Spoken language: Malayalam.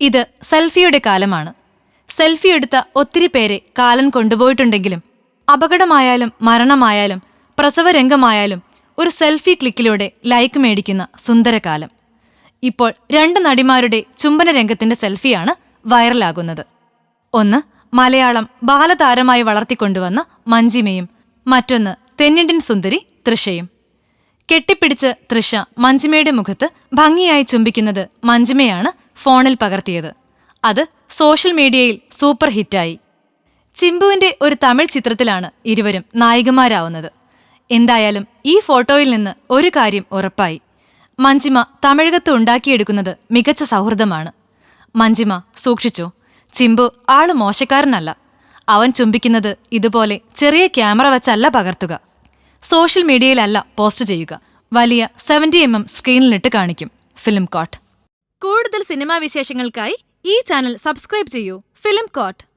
ഇത് സെൽഫിയുടെ കാലമാണ്. സെൽഫി എടുത്ത ഒത്തിരി പേരെ കാലൻ കൊണ്ടുപോയിട്ടുണ്ടെങ്കിലും അപകടമായാലും മരണമായാലും പ്രസവരംഗമായാലും ഒരു സെൽഫി ക്ലിക്കിലൂടെ ലൈക്ക് മേടിക്കുന്ന സുന്ദരകാലം. ഇപ്പോൾ രണ്ട് നടിമാരുടെ ചുംബന രംഗത്തിന്റെ സെൽഫിയാണ് വൈറലാകുന്നത്. ഒന്ന് മലയാളം ബാലതാരമായി വളർത്തിക്കൊണ്ടുവന്ന മഞ്ജിമയും മറ്റൊന്ന് തെന്നിന്ത്യൻ സുന്ദരി തൃഷയും. കെട്ടിപ്പിടിച്ച് തൃഷ മഞ്ജിമയുടെ മുഖത്ത് ഭംഗിയായി ചുംബിക്കുന്നത് മഞ്ജിമയാണ് ഫോണിൽ പകർത്തിയത്. അത് സോഷ്യൽ മീഡിയയിൽ സൂപ്പർ ഹിറ്റായി. ചിമ്പുവിന്റെ ഒരു തമിഴ് ചിത്രത്തിലാണ് ഇരുവരും നായികമാരാവുന്നത്. എന്തായാലും ഈ ഫോട്ടോയിൽ നിന്ന് ഒരു കാര്യം ഉറപ്പായി. മഞ്ജിമ തമിഴകത്ത് ഉണ്ടാക്കിയെടുക്കുന്നത് മികച്ച സൗഹൃദമാണ്. മഞ്ജിമ സൂക്ഷിച്ചു ചിമ്പു ആൾ മോശക്കാരനല്ല. അവൻ ചുംബിക്കുന്നത് ഇതുപോലെ ചെറിയ ക്യാമറ വച്ചല്ല പകർത്തുക. സോഷ്യൽ മീഡിയയിലല്ല പോസ്റ്റ് ചെയ്യുക. വലിയ സെവന്റി എം എം സ്ക്രീനിലിട്ട് കാണിക്കും. Film court. കൂടുതൽ സിനിമാ വിശേഷങ്ങൾക്കായി ഈ ചാനൽ സബ്സ്ക്രൈബ് ചെയ്യൂ. Film coat.